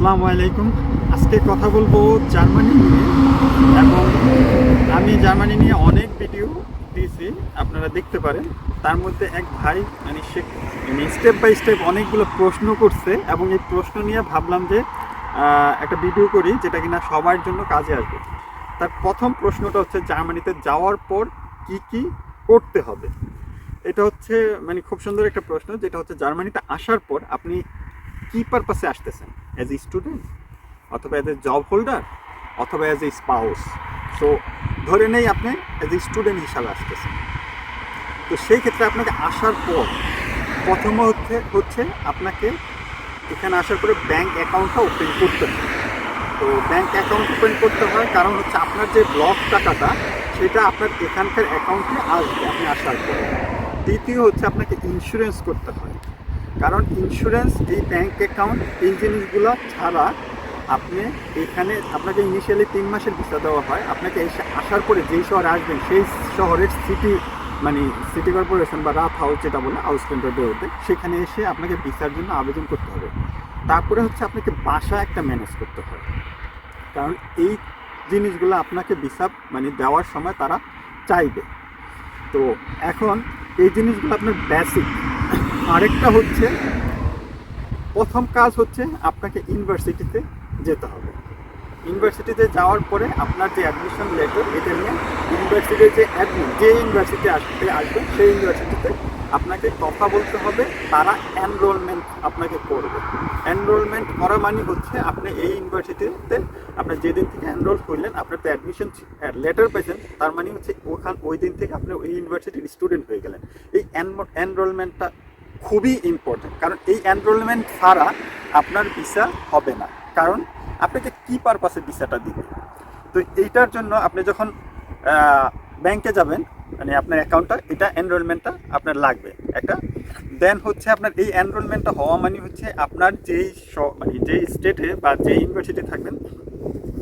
আসসালামু আলাইকুম। আজকে কথা বলব জার্মানি নিয়ে। এবং আমি জার্মানি নিয়ে অনেক ভিডিও দিয়েছি, আপনারা দেখতে পারেন। তার মধ্যে এক ভাই মানে সে মানে স্টেপ বাই স্টেপ অনেকগুলো প্রশ্ন করছে এবং এই প্রশ্ন নিয়ে ভাবলাম যে একটা ভিডিও করি যেটা কিনা সবার জন্য কাজে আসবে। তার প্রথম প্রশ্নটা হচ্ছে, জার্মানিতে যাওয়ার পর কি কি করতে হবে? এটা হচ্ছে মানে খুব সুন্দর একটা প্রশ্ন, যেটা হচ্ছে জার্মানিতে আসার পর আপনি কি পারপাসে আসতেছেন অ্যাজ এ স্টুডেন্ট অথবা অ্যাজ এ জব হোল্ডার অথবা অ্যাজ এ স্পাউস সো ধরে নেই আপনি অ্যাজ এ স্টুডেন্ট হিসাবে আসতেছেন। তো সেই ক্ষেত্রে আপনাকে আসার পর প্রথম হচ্ছে হচ্ছে আপনাকে এখানে আসার পরে ব্যাংক অ্যাকাউন্টটা ওপেন করতে হয় তো ব্যাংক অ্যাকাউন্ট ওপেন করতে হয় কারণ হচ্ছে আপনার যে ব্লক টাকাটা, সেটা আপনার এখানকার অ্যাকাউন্টে আসবে আপনি আসার পরে। দ্বিতীয় হচ্ছে আপনাকে ইন্স্যুরেন্স করতে হয়। কারণ ইন্স্যুরেন্স এই ব্যাংক অ্যাকাউন্ট এই জিনিসগুলো ছাড়া আপনি এখানে, আপনাকে ইনিশিয়ালি তিন মাসের ভিসা দেওয়া হয়। আপনাকে এসে আসার পরে যেই শহরে আসবেন, সেই শহরের সিটি মানে সিটি কর্পোরেশন বা রাফ হাউস যেটা বলে হাউস টেন্ডার সেখানে এসে আপনাকে ভিসার জন্য আবেদন করতে হবে। তারপরে হচ্ছে আপনাকে বাসা একটা ম্যানেজ করতে হবে কারণ এই জিনিসগুলো আপনাকে ভিসা মানে দেওয়ার সময় তারা চাইবে। তো এখন এই জিনিসগুলো আপনার বেসিক আরেকটা হচ্ছে, প্রথম কাজ হচ্ছে আপনাকে ইউনিভার্সিটিতে যেতে হবে। ইউনিভার্সিটিতে যাওয়ার পরে আপনার যে অ্যাডমিশন লেটার এটা নিয়ে ইউনিভার্সিটির যে অ্যাডমিন যে ইউনিভার্সিটি আসতে আসবে, সেই ইউনিভার্সিটিতে আপনাকে কথা বলতে হবে, তারা এনরোলমেন্ট আপনাকে করবে। এনরোলমেন্ট করা মানে হচ্ছে আপনি এই ইউনিভার্সিটিতে আপনি যেদিন থেকে এনরোল করলেন, আপনার তো অ্যাডমিশন লেটার পেয়েছেন তার মানে হচ্ছে ওখান ওই দিন থেকে আপনি ওই ইউনিভার্সিটির স্টুডেন্ট হয়ে গেলেন। এই এনরোলমেন্টটা খুবই ইম্পর্টেন্ট কারণ এই এনরোলমেন্ট ছাড়া আপনার ভিসা হবে না। কারণ আপনাকে কি পারপাসে ভিসাটা দিবে? তো এইটার জন্য আপনি যখন ব্যাংকে যাবেন মানে আপনার অ্যাকাউন্টটা এটা এনরোলমেন্টটা আপনার লাগবে। একটা দেন হচ্ছে আপনার এই এনরোলমেন্টটা হওয়া মানে হচ্ছে আপনার যেই মানে যেই স্টেটে বা যে ইউনিভার্সিটি থাকবেন,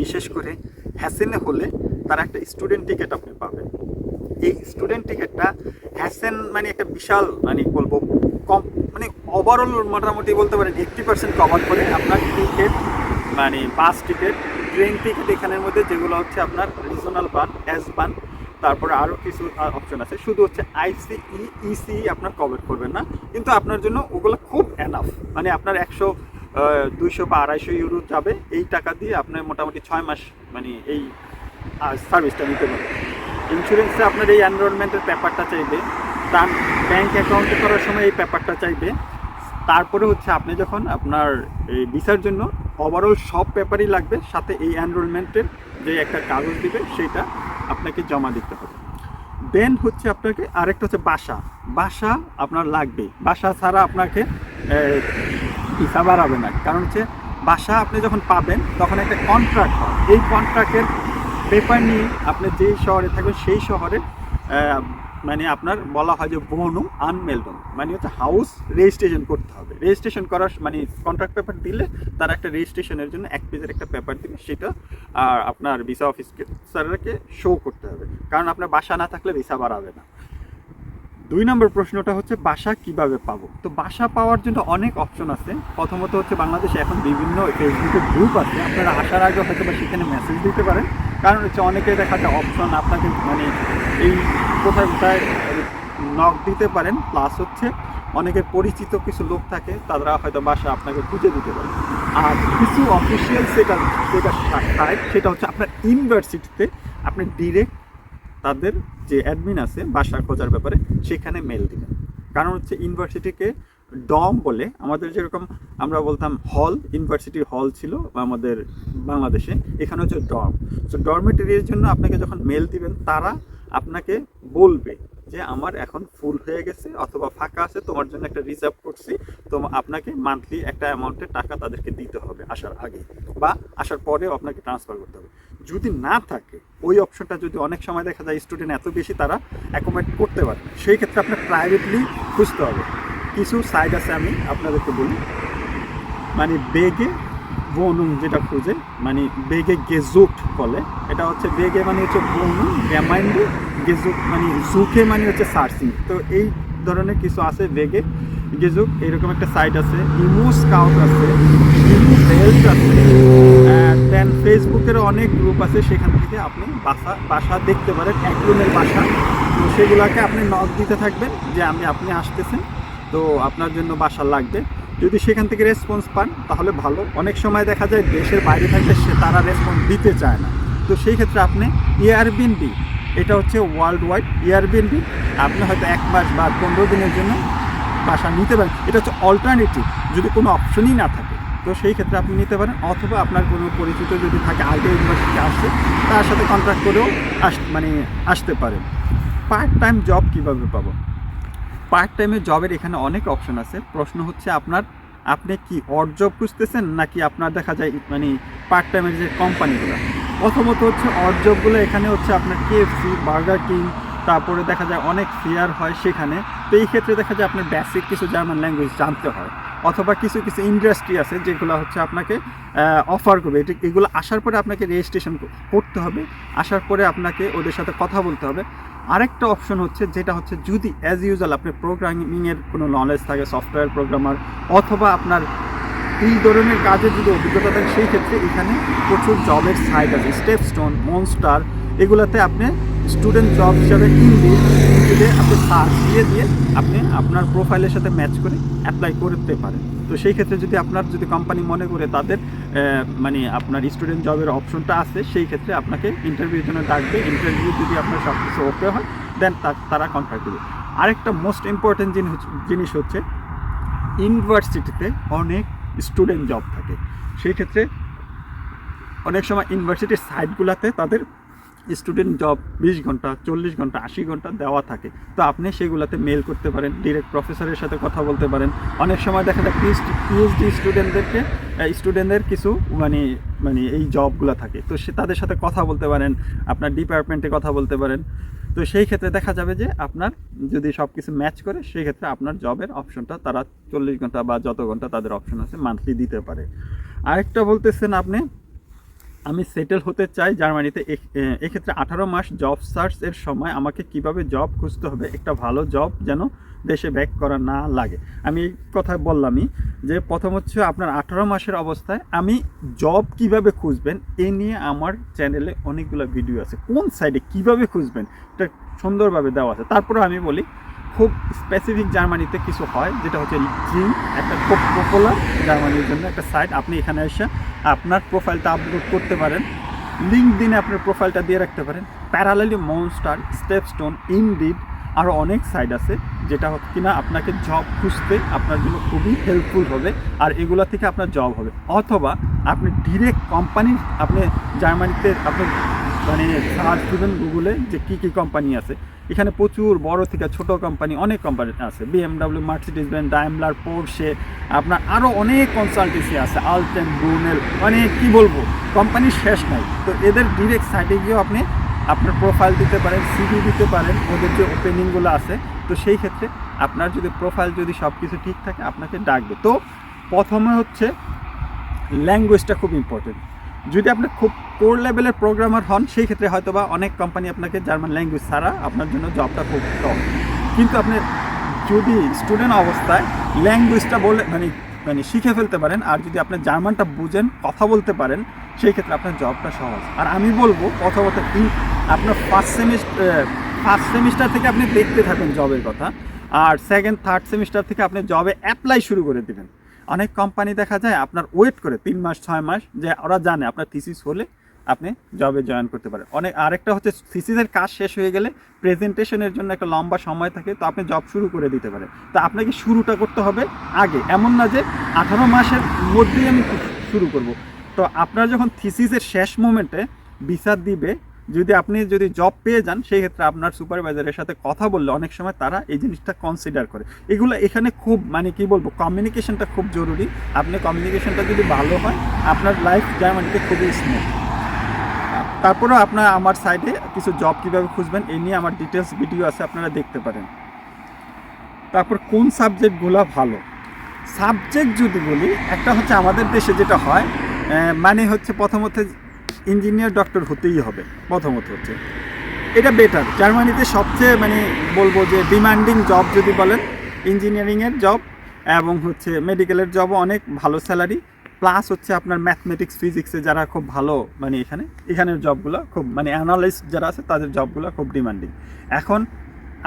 বিশেষ করে হ্যাসেনে হলে তার একটা স্টুডেন্ট টিকিট আপনি পাবেন। এই স্টুডেন্ট টিকিটটা হ্যাসেন মানে একটা বিশাল মানে বলব কম মানে ওভারঅল মোটামুটি বলতে পারেন এইট্টি পার্সেন্ট কভার করে আপনার টিকিট মানে বাস টিকিট ট্রেন টিকিট এখানের মধ্যে যেগুলো হচ্ছে আপনার রিজনাল বান এস বান তারপরে আরও কিছু অপশন আছে। শুধু হচ্ছে আইসিই ইসি আপনার কভার করবেন না। কিন্তু আপনার জন্য ওগুলো খুব এনাফ মানে আপনার একশো দুইশো বা আড়াইশো ইউরো যাবে। এই টাকা দিয়ে আপনার মোটামুটি ছয় মাস মানে এই সার্ভিসটা নিতে পারবেন। ইন্স্যুরেন্সে আপনার এই এনরোলমেন্টের পেপারটা চাইবে। তার ব্যাংক অ্যাকাউন্টে করার সময় এই পেপারটা চাইবে। তারপরে হচ্ছে আপনি যখন আপনার এই ভিসার জন্য ওভারঅল সব পেপারই লাগবে, সাথে এই এনরোলমেন্টের যে একটা কাগজ দিবে, সেটা আপনাকে জমা দিতে হবে। দেন হচ্ছে আপনাকে আরেকটা হচ্ছে বাসা। বাসা আপনার লাগবে। বাসা ছাড়া আপনাকে ভিসা বাড়াবে না। কারণ হচ্ছে বাসা আপনি যখন পাবেন, তখন একটা কন্ট্রাক্ট হয়। এই কন্ট্রাক্টের পেপার নিয়ে আপনি যেই শহরে থাকবেন, সেই শহরে মানে আপনার বলা হয় যে বনু আনমেলডন মানে হচ্ছে হাউস রেজিস্ট্রেশন করতে হবে। রেজিস্ট্রেশন করার মানে কন্ট্রাক্ট পেপার দিলে তার একটা রেজিস্ট্রেশনের জন্য এক পেজের একটা পেপার দিবে সেটা, আর আপনার ভিসা অফিসকে স্যারকে শো করতে হবে। কারণ আপনার বাসা না থাকলে ভিসা বাড়াবে না। দুই নম্বর প্রশ্নটা হচ্ছে, বাসা কীভাবে পাবো? তো বাসা পাওয়ার জন্য অনেক অপশন আছে। প্রথমত হচ্ছে বাংলাদেশে এখন বিভিন্ন ফেসবুকে গ্রুপ আছে। আপনারা আসার আগে হয়তো বা সেখানে মেসেজ দিতে পারেন। কারণ হচ্ছে অনেকে দেখা যায় অপশন আপনাকে মানে এই কোথায় কোথায় নক দিতে পারেন প্লাস হচ্ছে অনেকের পরিচিত কিছু লোক থাকে, তারা হয়তো বাসা আপনাকে খুঁজে দিতে পারে। আর কিছু অফিসিয়াল সেটা যেটা সাইট সেটা হচ্ছে আপনার ইউনিভার্সিটিতে আপনি ডিরেক্ট তাদের যে অ্যাডমিন আছে, বাসা খোঁজার ব্যাপারে, সেখানে মেল দিবেন। কারণ হচ্ছে ইউনিভার্সিটিকে ডম বলে আমাদের যেরকম আমরা বলতাম হল ইউনিভার্সিটির হল ছিল আমাদের বাংলাদেশে, এখানে হচ্ছে ডর্ম তো ডরমেটরির জন্য আপনাকে যখন মেল দিবেন, তারা আপনাকে বলবে যে আমার এখন ফুল হয়ে গেছে অথবা ফাঁকা আছে, তোমার জন্য একটা রিজার্ভ করছি, তো আপনাকে মান্থলি একটা অ্যামাউন্টের টাকা তাদেরকে দিতে হবে আসার আগে বা আসার পরেও আপনাকে ট্রান্সফার করতে হবে। যদি না থাকে, ওই অপশনটা যদি অনেক সময় দেখা যায় স্টুডেন্ট এত বেশি তারা অ্যাকোমোডেট করতে পারে সেই ক্ষেত্রে আপনার প্রাইভেটলি খুঁজতে হবে। কিছু সাইড আছে আমি আপনাদেরকে বলি। মানে বেগে বনুম যেটা খুঁজে মানে বেগে গেজুট বলে। এটা হচ্ছে বেগে মানে হচ্ছে বনুম গ্যামাইন্ডে গেজুক মানে জুকে মানে হচ্ছে সার্চিং তো এই ধরনের কিছু আছে বেগে গেজুক এরকম একটা সাইট আছে। ইমু স্কাউট আছে, ইমু হেলথ আছে দেন ফেসবুকের অনেক গ্রুপ আছে, সেখান থেকে আপনি বাসা বাসা দেখতে পারেন, এক রুমের বাসা। তো সেগুলোকে আপনি নক দিতে থাকবেন যে আমি, আপনি আসতেছেন। তো আপনার জন্য বাসা লাগবে। যদি সেখান থেকে রেসপন্স পান, তাহলে ভালো। অনেক সময় দেখা যায় দেশের বাইরে থাকলে সে তারা রেসপন্স দিতে চায় না। তো সেই ক্ষেত্রে আপনি এয়ারবিএনবি এটা হচ্ছে ওয়ার্ল্ড ওয়াইড এয়ারবিএনবি আপনি হয়তো এক মাস বা পনেরো দিনের জন্য বাসা নিতে পারেন। এটা হচ্ছে অল্টারনেটিভ যদি কোনো অপশনই না থাকে। তো সেই ক্ষেত্রে আপনি নিতে পারেন। অথবা আপনার কোনো পরিচিত যদি থাকে, আগে ইউনিভার্সিটি আসছে তার সাথে কন্ট্যাক্ট করেও আস মানে আসতে পারেন। পার্ট টাইম জব কীভাবে পাবো? পার্ট টাইমে জবের এখানে অনেক অপশন আছে। প্রশ্ন হচ্ছে আপনার, আপনি কি অড জব খুঁজতেছেন নাকি আপনার দেখা যায় মানে পার্ট টাইমের যে কোম্পানিগুলো প্রথমত হচ্ছে অড জবগুলো এখানে হচ্ছে আপনার কেএফসি বার্গার কিং তারপরে দেখা যায় অনেক ফেয়ার হয় সেখানে। তো এই ক্ষেত্রে দেখা যায় আপনার বেসিক কিছু জার্মান ল্যাঙ্গুয়েজ জানতে হয়। অথবা কিছু কিছু ইন্ডাস্ট্রি আছে যেগুলো হচ্ছে আপনাকে অফার করবে। এটি, এগুলো আসার পরে আপনাকে রেজিস্ট্রেশন করতে হবে। আসার পরে আপনাকে ওদের সাথে কথা বলতে হবে। আরেকটা অপশন হচ্ছে যেটা হচ্ছে যদি অ্যাজ ইউজুয়াল আপনি প্রোগ্রামিংয়ের কোনো নলেজ থাকে সফটওয়্যার প্রোগ্রামার অথবা আপনার এই ধরনের কাজে যদি অভিজ্ঞতা থাকে সেই ক্ষেত্রে এখানে প্রচুর জবের সাইট আছে। স্টেপস্টোন মনস্টার এগুলোতে আপনি স্টুডেন্ট জব হিসাবে ইন্ডিড ইন্ডিডে আপনি সার্চ দিয়ে দিয়ে আপনি আপনার প্রোফাইলের সাথে ম্যাচ করে অ্যাপ্লাই করতে পারেন। তো সেই ক্ষেত্রে যদি আপনার যদি কোম্পানি মনে করে তাদের মানে আপনার স্টুডেন্ট জবের অপশনটা আছে, সেই ক্ষেত্রে আপনাকে ইন্টারভিউর জন্য ডাকবে। ইন্টারভিউ যদি আপনার সব কিছু ওকে হয় দেন তারা কন্ট্যাক্ট করবে। আরেকটা মোস্ট ইম্পর্টেন্ট জিনিস জিনিস হচ্ছে ইউনিভার্সিটিতে অনেক স্টুডেন্ট জব থাকে। সেই ক্ষেত্রে অনেক সময় ইউনিভার্সিটির সাইটগুলোতে তাদের স্টুডেন্ট জব বিশ ঘণ্টা, চল্লিশ ঘণ্টা, আশি ঘণ্টা দেওয়া থাকে। তো আপনি সেগুলোতে মেল করতে পারেন ডিরেক্ট প্রফেসরের সাথে কথা বলতে পারেন। অনেক সময় দেখা যায় পিএইচডি পিএইচডি স্টুডেন্টদেরকে স্টুডেন্টদের কিছু মানে মানে এই জবগুলো থাকে। তো সে তাদের সাথে কথা বলতে পারেন, আপনার ডিপার্টমেন্টে কথা বলতে পারেন। তো সেই ক্ষেত্রে দেখা যাবে যে আপনার যদি সব কিছু ম্যাচ করে, সেই ক্ষেত্রে আপনার জবের অপশনটা তারা চল্লিশ ঘণ্টা বা যত ঘণ্টা তাদের অপশন আছে মান্থলি দিতে পারে। আরেকটা বলতেছেন আপনি আমি সেটেল হতে চাই জার্মানিতে এক্ষেত্রে আঠারো মাস জব সার্চ এর সময় আমাকে কীভাবে জব খুঁজতে হবে, একটা ভালো জব যেন দেশে ব্যাক করা না লাগে। আমি এই কথা বললামই যে প্রথম হচ্ছে আপনার আঠারো মাসের অবস্থায় আমি জব কীভাবে খুঁজবেন, এ নিয়ে আমার চ্যানেলে অনেকগুলো ভিডিও আছে। কোন সাইডে কীভাবে খুঁজবেন, এটা সুন্দরভাবে দেওয়া আছে। তারপরে আমি বলি খুব স্পেসিফিক জার্মানিতে কিছু হয়, যেটা হচ্ছে জিম একটা খুব পপুলার জার্মানির জন্য একটা সাইট আপনি এখানে এসে আপনার প্রোফাইলটা আপলোড করতে পারেন। লিঙ্ক দিনে আপনার প্রোফাইলটা দিয়ে রাখতে পারেন। প্যারালালি মনস্টার স্টেপস্টোন ইনডিড আরও অনেক সাইট আছে, যেটা হচ্ছে কিনা আপনাকে জব খুঁজতে আপনার জন্য খুবই হেল্পফুল হবে আর এগুলো থেকে আপনার জব হবে। অথবা আপনি ডিরেক্ট কোম্পানি আপনি জার্মানিতে আপনি মানে সার্চ দেবেন গুগলে যে কী কী কোম্পানি আছে। এখানে প্রচুর বড় থেকে ছোট কোম্পানি অনেক কোম্পানি আছে। BMW Mercedes Benz Daimler Porsche আপনার আরও অনেক কনসালটেন্সি আছে। আলটেন ব্রুনেল মানে কি বলব? কোম্পানির শেষ নাই। তো এদের ডিরেক্ট সাইটে গিয়েও আপনি আপনার প্রোফাইল দিতে পারেন সিভি দিতে পারেন। ওদের যে ওপেনিংগুলো আছে, তো সেই ক্ষেত্রে আপনার যদি প্রোফাইল যদি সব কিছু ঠিক থাকে, আপনাকে ডাকবে। তো প্রথমে হচ্ছে ল্যাঙ্গুয়েজটা খুব ইম্পর্টেন্ট যদি আপনি খুব কোর লেভেলের প্রোগ্রামার হন, সেই ক্ষেত্রে হয়তো বা অনেক কোম্পানি আপনাকে জার্মান ল্যাঙ্গুয়েজ ছাড়া আপনার জন্য জবটা খুব কম। কিন্তু আপনি যদি স্টুডেন্ট অবস্থায় ল্যাঙ্গুয়েজটা বলে মানে মানে শিখে ফেলতে পারেন, আর যদি আপনি জার্মানটা বুঝেন, কথা বলতে পারেন, সেই ক্ষেত্রে আপনার জবটা সহজ। আর আমি বলব, প্রথমত আপনার ফার্স্ট সেমিস্টার ফার্স্ট সেমিস্টার থেকে আপনি দেখতে থাকেন জবের কথা, আর সেকেন্ড থার্ড সেমিস্টার থেকে আপনি জবে অ্যাপ্লাই শুরু করে দেবেন। অনেক কোম্পানি দেখা যায় আপনার ওয়েট করে তিন মাস, ছয় মাস যে ওরা জানে আপনার থিসিস হলে আপনি জবে জয়েন করতে পারেন। অনেক আরেকটা হচ্ছে থিসিসের কাজ শেষ হয়ে গেলে প্রেজেন্টেশনের জন্য একটা লম্বা সময় থাকে, তো আপনি জব শুরু করে দিতে পারেন। তো আপনাকে শুরুটা করতে হবে আগে, এমন না যে আঠারো মাসের মধ্যেই আমি শুরু করব। তো আপনার যখন থিসিসের শেষ মোমেন্টে বিচার দিবে যদি আপনি যদি জব পেয়ে যান, সেই ক্ষেত্রে আপনার সুপারভাইজারের সাথে কথা বললে অনেক সময় তারা এই জিনিসটা কনসিডার করে। এগুলো এখানে খুব মানে কি বলব কমিউনিকেশনটা খুব জরুরি। আপনি কমিউনিকেশনটা যদি ভালো হয়, আপনার লাইফ জার্মানিতে খুবই স্মুথ তারপরেও আপনার, আমার সাইডে কিছু জব কীভাবে খুঁজবেন এই নিয়ে আমার ডিটেলস ভিডিও আছে, আপনারা দেখতে পারেন। তারপর কোন সাবজেক্টগুলো ভালো? সাবজেক্ট যদি বলি, একটা হচ্ছে আমাদের দেশে যেটা হয় মানে হচ্ছে প্রথমত ইঞ্জিনিয়ার ডক্টর হতেই হবে, প্রথমত হচ্ছে। এটা বেটার জার্মানিতে সবচেয়ে মানে বলব যে ডিমান্ডিং জব যদি বলেন ইঞ্জিনিয়ারিংয়ের জব এবং হচ্ছে মেডিকেলের জবও অনেক ভালো স্যালারি প্লাস হচ্ছে আপনার ম্যাথমেটিক্স ফিজিক্সে যারা খুব ভালো মানে এখানে, এখানের জবগুলো খুব মানে অ্যানালিস্ট যারা আছে, তাদের জবগুলো খুব ডিমান্ডিং এখন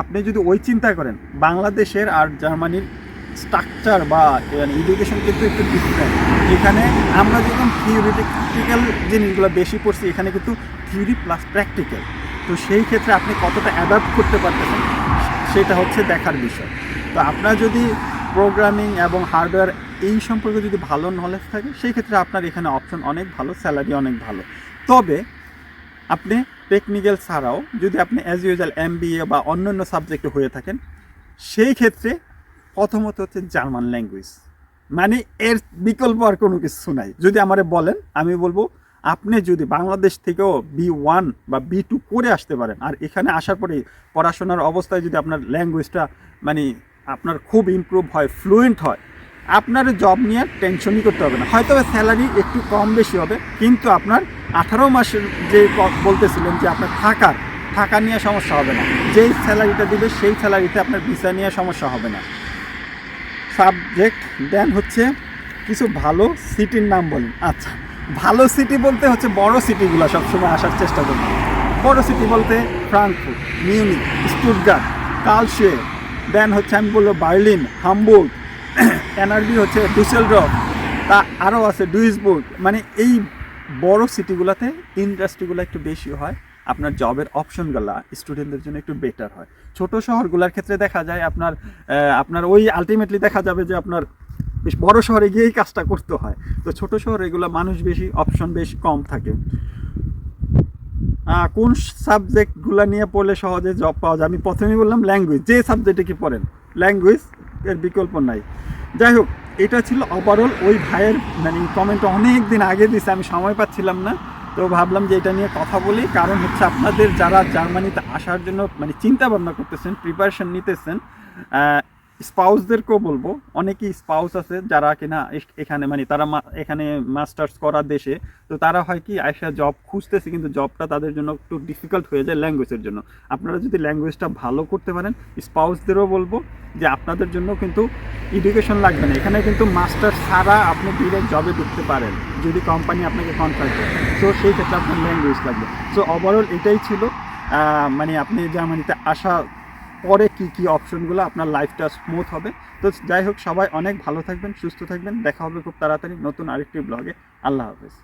আপনি যদি ওই চিন্তা করেন, বাংলাদেশের আর জার্মানির স্ট্রাকচার বা মানে এডুকেশন কিন্তু একটু ডিফারেন্ট এখানে আমরা যখন থিওরিটিক্যাল জিনিসগুলো বেশি পড়ছি, এখানে কিন্তু থিওরি প্লাস প্র্যাকটিক্যাল তো সেই ক্ষেত্রে আপনি কতটা অ্যাডাপ্ট করতে পারতেছেন, সেটা হচ্ছে দেখার বিষয়। তো আপনার যদি প্রোগ্রামিং এবং হার্ডওয়্যার এই সম্পর্কে যদি ভালো নলেজ থাকে, সেই ক্ষেত্রে আপনার এখানে অপশন অনেক ভালো স্যালারি অনেক ভালো। তবে আপনি টেকনিক্যাল ছাড়াও যদি আপনি অ্যাজ ইউজুয়াল এম বা অন্যান্য সাবজেক্টে হয়ে থাকেন, সেই ক্ষেত্রে প্রথমত হচ্ছে জার্মান ল্যাঙ্গুয়েজ মানে এর বিকল্প আর কোনো কিছু নাই। যদি আমারে বলেন, আমি বলব, আপনি যদি বাংলাদেশ থেকেও বি ওয়ান বা বি টু করে আসতে পারেন, আর এখানে আসার পরে পড়াশোনার অবস্থায় যদি আপনার ল্যাঙ্গুয়েজটা মানে আপনার খুব ইমপ্রুভ হয় ফ্লুয়েন্ট হয়, আপনার জব নিয়ে টেনশনই করতে হবে না। হয়তো স্যালারি একটু কম বেশি হবে, কিন্তু আপনার আঠারো মাসের যে বলতেছিলেন যে আপনার থাকার থাকা নিয়ে সমস্যা হবে না। যেই স্যালারিটা দিবে, সেই স্যালারিতে আপনার ভিসা নিয়ে সমস্যা হবে না। সাবজেক্ট, দেন হচ্ছে কিছু ভালো সিটির নাম বলেন। আচ্ছা ভালো সিটি বলতে হচ্ছে বড় সিটিগুলো সবসময় আসার চেষ্টা করবেন বড় সিটি বলতে ফ্রাঙ্কফুট মিউনিক, স্টুটগার্ট কালশে দেন হচ্ছে আমি বলল বার্লিন, হামবুর্গ, এনআরবি হচ্ছে ডুসেলড্রফ তা আরও আছে ডুইসবুর্গ। মানে এই বড় সিটিগুলোতে ইন্ডাস্ট্রিগুলো একটু বেশি হয়। আপনার জবের অপশনগুলো স্টুডেন্টদের জন্য একটু বেটার হয়। ছোট শহরগুলোর ক্ষেত্রে দেখা যায় আপনার আপনার ওই আলটিমেটলি দেখা যাবে যে আপনার বেশ বড় শহরে গিয়েই কাজটা করতে হয়। তো ছোট শহরে এগুলো মানুষ বেশি অপশন বেশ কম থাকে। কোন সাবজেক্টগুলো নিয়ে পড়লে সহজে জব পাওয়া যায়? আমি প্রথমেই বললাম ল্যাঙ্গুয়েজ যে সাবজেক্টে কি পড়েন? ল্যাঙ্গুয়েজ এর বিকল্প নাই। যাই হোক, এটা ছিল ওভারঅল ওই ভাইয়ের মানে কমেন্ট অনেক দিন আগে দিছে, আমি সময় পাচ্ছিলাম না। তো ভাবলাম যে এটা নিয়ে কথা বলি, কারণ হচ্ছে আপনাদের যারা জার্মানিতে আসার জন্য মানে চিন্তা ভাবনা করতেছেন প্রিপারেশন নিতেছেন স্পাউসদেরকেও বলব, অনেকেই স্পাউস আছে যারা কিনা এখানে মানে তারা এখানে মাস্টার্স করা দেশে, তো তারা হয় কি আইসা জব খুঁজতেছে কিন্তু জবটা তাদের জন্য একটু ডিফিকাল্ট হয়ে যায় ল্যাঙ্গুয়েজের জন্য। আপনারা যদি ল্যাঙ্গুয়েজটা ভালো করতে পারেন, স্পাউসদেরও বলব যে আপনাদের জন্য কিন্তু এডুকেশন লাগবে না। এখানে কিন্তু মাস্টার্স ছাড়া আপনি ডিরেক্ট জবে ঢুকতে পারেন, যদি কোম্পানি আপনাকে কন্ট্রাক্ট দেয়। তো সেই ক্ষেত্রে আপনার ল্যাঙ্গুয়েজ লাগবে। সো ওভারঅল এটাই ছিল মানে আপনি জার্মানিতে আসা পরে কি কি অপশনগুলো আপনার লাইফটা স্মুথ হবে। তো যাই হোক, সবাই অনেক ভালো থাকবেন, সুস্থ থাকবেন। দেখা হবে খুব তাড়াতাড়ি নতুন আরেকটি ব্লগে আল্লাহ হাফেজ।